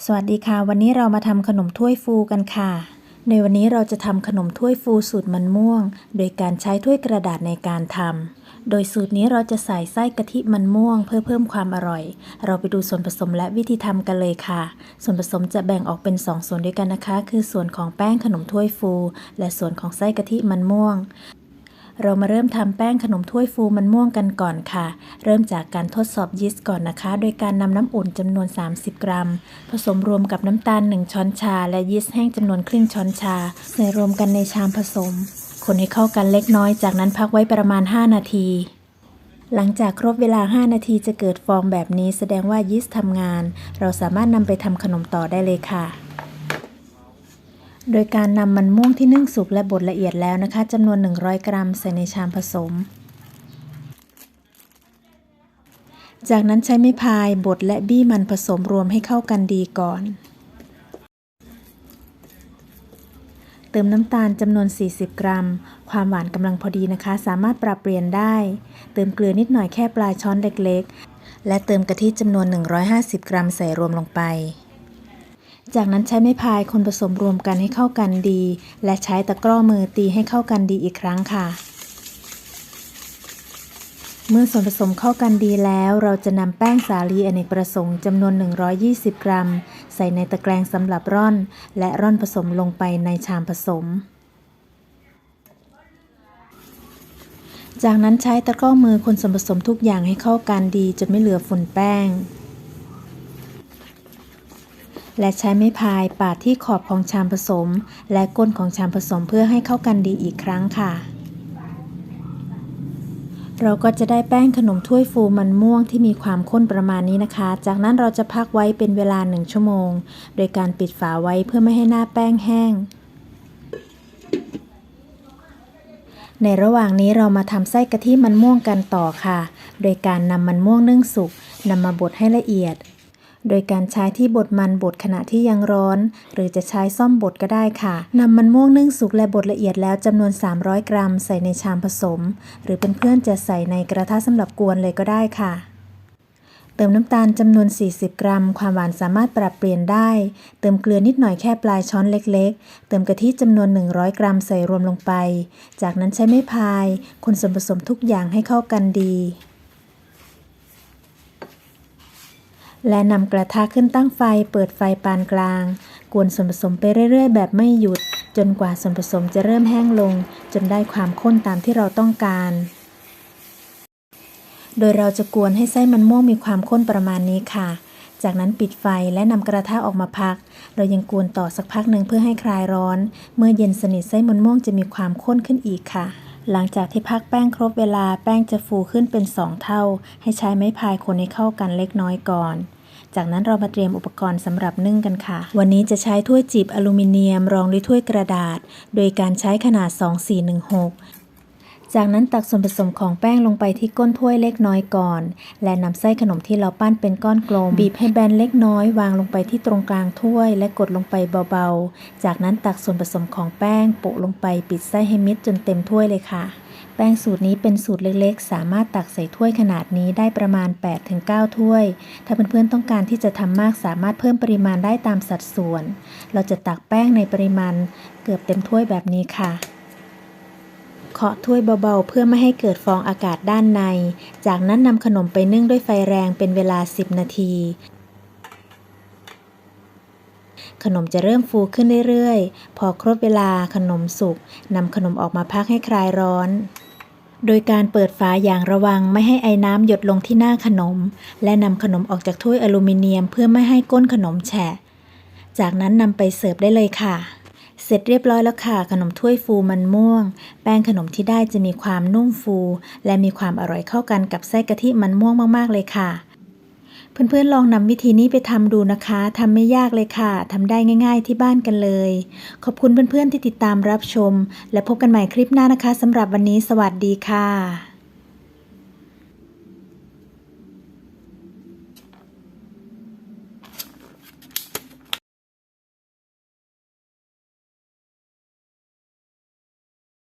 สวัสดีค่ะ วันนี้เรามาทำขนมถ้วยฟูกันค่ะ ในวันนี้เราจะทำขนมถ้วยฟูสูตรมันม่วง โดยการใช้ถ้วยกระดาษในการทำโดยสูตรนี้เราจะใส่ไส้กะทิมันม่วง เพื่อเพิ่มความอร่อย เราไปดูส่วนผสมและวิธีทำกันเลยค่ะ ส่วนผสมจะแบ่งออกเป็น 2ส่วนด้วยกันนะคะ คือส่วนของแป้งขนมถ้วยฟู และส่วนของไส้กะทิมันม่วง เรามาเริ่มทำแป้งขนมถ้วยฟูมันม่วงกันก่อนค่ะ เริ่มจากการทดสอบยีสต์ก่อนนะคะ โดยการนำน้ำอุ่นจำนวน 30 กรัม ผสมรวมกับน้ำตาล 1 ช้อนชา และยีสต์แห้งจำนวนครึ่งช้อนชา ใส่รวมกันในชามผสม คนให้เข้ากันเล็กน้อย จากนั้นพักไว้ประมาณ 5 นาที หลังจากครบเวลา 5 นาทีจะเกิดฟองแบบนี้ แสดงว่ายีสต์ทำงาน เราสามารถนำไปทำขนมต่อได้เลยค่ะ โดยการนำมันม่วงที่นึ่งสุกและบดละเอียดแล้วนะคะจำนวน 100 กรัมใส่ในชามผสม จากนั้นใช้ไม้พายบดและบี้มันผสมรวมให้เข้ากันดีก่อน เติมน้ำตาลจำนวน 40 กรัม ความหวานกำลังพอดีนะคะ สามารถปรับเปลี่ยนได้ เติมเกลือนิดหน่อยแค่ปลายช้อนเล็ก ๆ และเติมกะทิจำนวน 150 กรัมใส่รวมลงไป จากนั้นใช้ไม้พายคนผสมรวมกันให้เข้ากันดี และใช้ตะกร้อมือตีให้เข้ากันดีอีกครั้งค่ะ เมื่อส่วนผสมเข้ากันดีแล้ว เราจะนำแป้งสาลีอเนกประสงค์จำนวน 120 กรัม ใส่ในตะแกรงสำหรับร่อน และร่อนผสมลงไปในชามผสมจากนั้นใช้ตะกร้อมือคนส่วนผสมทุกอย่างให้เข้ากันดีจนไม่เหลือฝุ่นแป้ง และใช้ไม้พายปาดที่ขอบของชามผสม และก้นของชามผสมเพื่อให้เข้ากันดีอีกครั้งค่ะ เราก็จะได้แป้งขนมถ้วยฟูมันม่วงที่มีความข้นประมาณนี้นะคะ จากนั้นเราจะพักไว้เป็นเวลา1ชั่วโมง โดยการปิดฝาไว้เพื่อไม่ให้หน้าแป้งแห้งในระหว่างนี้เรามาทำไส้กะทิมันม่วงกันต่อค่ะ โดยการนำมันม่วงนึ่งสุกนำมาบดให้ละเอียด โดยการใช้ที่บดมันบดขณะที่ยังร้อน หรือจะใช้ซ่อมบดก็ได้ค่ะนำมันม่วงนึ่งสุกและบดละเอียดแล้วจำนวน 300 กรัม ใส่ในชามผสม หรือเป็นเพื่อนจะใส่ในกระทะสำหรับกวนเลยก็ได้ค่ะเติมน้ำตาลจำนวน 40 กรัม ความหวานสามารถปรับเปลี่ยนได้ เติมเกลือนิดหน่อยแค่ปลายช้อนเล็กๆ เติมกะทิจำนวน 100 กรัมใส่รวมลงไป จากนั้นใช้ไม้พาย คนส่วนผสมทุกอย่างให้เข้ากันดี และนำกระทะขึ้นตั้งไฟเปิดไฟปานกลาง กวนส่วนผสมไปเรื่อย ๆ แบบไม่หยุด จนกว่าส่วนผสมจะเริ่มแห้งลง จนได้ความข้นตามที่เราต้องการ โดยเราจะกวนให้ไส้มันม่วงมีความข้นประมาณนี้ค่ะ จากนั้นปิดไฟและนำกระทะออกมาพัก เรายังกวนต่อสักพักหนึ่งเพื่อให้คลายร้อน เมื่อเย็นสนิทไส้มันม่วงจะมีความข้นขึ้นอีกค่ะ หลังจากที่พักแป้งครบเวลาแป้งจะฟูขึ้นเป็น 2 เท่า ให้ใช้ไม้พายคนให้เข้ากันเล็กน้อยก่อน จากนั้นเรามาเตรียมอุปกรณ์สำหรับนึ่งกันค่ะ วันนี้จะใช้ถ้วยจีบอลูมิเนียมรองด้วยถ้วยกระดาษ โดยการใช้ขนาด 2416 จากนั้นตักส่วนผสมของแป้งลงไปที่ก้นถ้วยเล็กน้อยก่อน และนำไส้ขนมที่เราปั้นเป็นก้อนกลม บีบให้แบนเล็กน้อย วางลงไปที่ตรงกลางถ้วย และกดลงไปเบาๆ จากนั้นตักส่วนผสมของแป้งโปะลงไปปิดไส้ให้มิดจนเต็มถ้วยเลยค่ะ แป้งสูตรนี้เป็นสูตรเล็กๆ สามารถตักใส่ถ้วยขนาดนี้ได้ประมาณ 8-9 ถ้วย ถ้าเพื่อนๆต้องการที่จะทำมากสามารถเพิ่มปริมาณได้ตามสัดส่วน เราจะตักแป้งในปริมาณเกือบเต็มถ้วยแบบนี้ค่ะ เคาะถ้วยเบาๆ เพื่อไม่ให้เกิดฟองอากาศด้านใน จากนั้นนำขนมไปนึ่งด้วยไฟแรงเป็นเวลา 10 นาที ขนมจะเริ่มฟูขึ้นเรื่อยๆ พอครบเวลาขนมสุกนำขนมออกมาพักให้คลายร้อนโดยการเปิดฝาอย่างระวังไม่ให้ไอ้น้ำหยดลงที่หน้าขนม และนำขนมออกจากถ้วยอลูมิเนียมเพื่อไม่ให้ก้นขนมแฉะ จากนั้นนำไปเสิร์ฟได้เลยค่ะ ร็จเรียบร้อยแล้วค่ะ ขนมถ้วยฟูมันม่วง แป้งขนมที่ได้จะมีความนุ่มฟู และมีความอร่อยเข้ากันกับไส้กะทิมันม่วงมากๆเลยค่ะ เพื่อนๆลองนำวิธีนี้ไปทำดูนะคะทำไม่ยากเลยค่ะทำได้ง่าย ๆ ที่บ้านกันเลย ขอบคุณเพื่อนๆที่ติดตามรับชม และพบกันใหม่คลิปหน้านะคะสำหรับวันนี้ สวัสดีค่ะ